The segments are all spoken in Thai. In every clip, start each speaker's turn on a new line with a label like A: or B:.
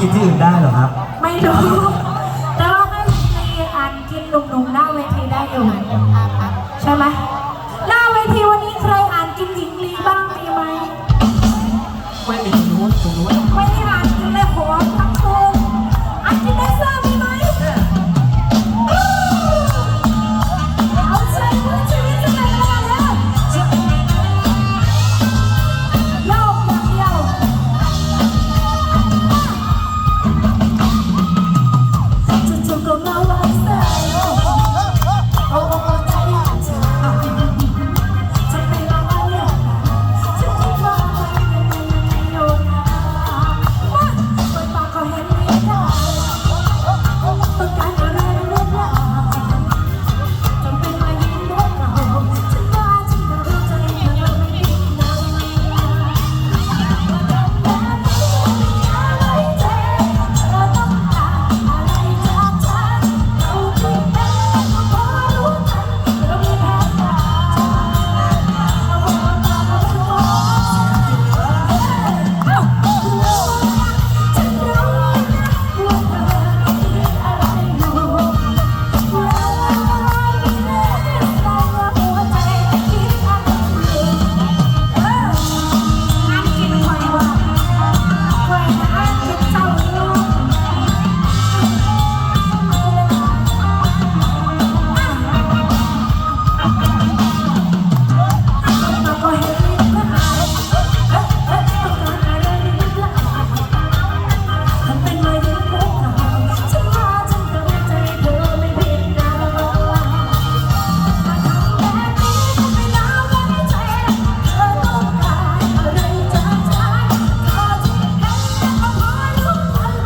A: กินที่อื่นได้เหรอครับ
B: ไม่รู้ แต่ว่าก็มีอันกินหนุ่มๆหน้าเวทีได้อยู่ใช่ไหม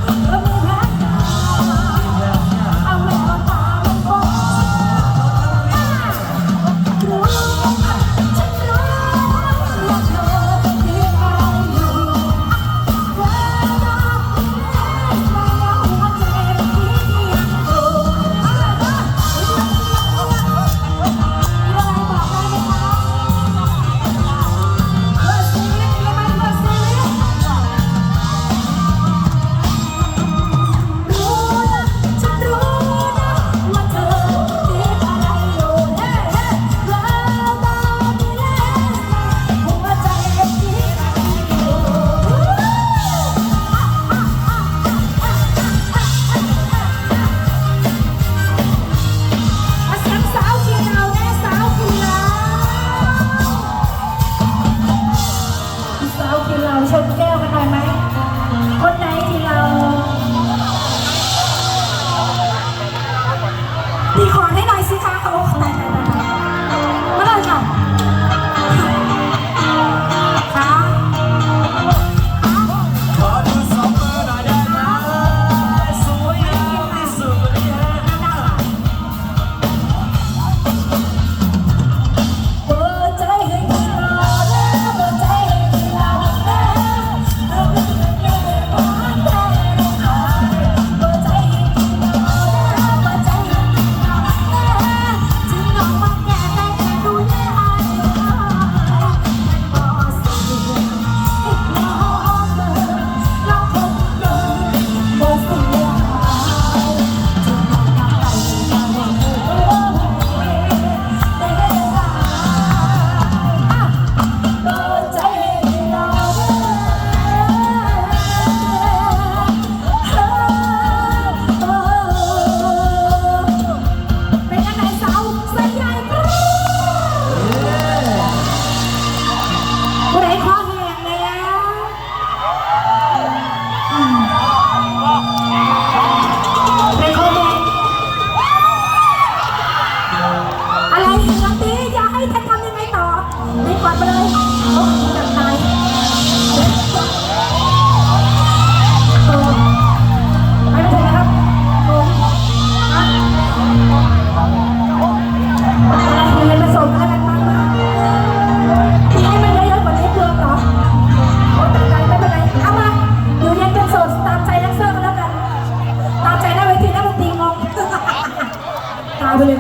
B: Oh,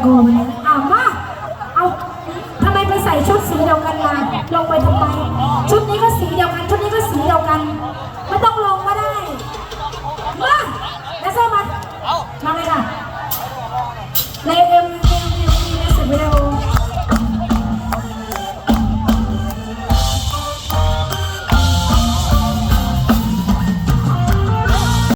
B: 我们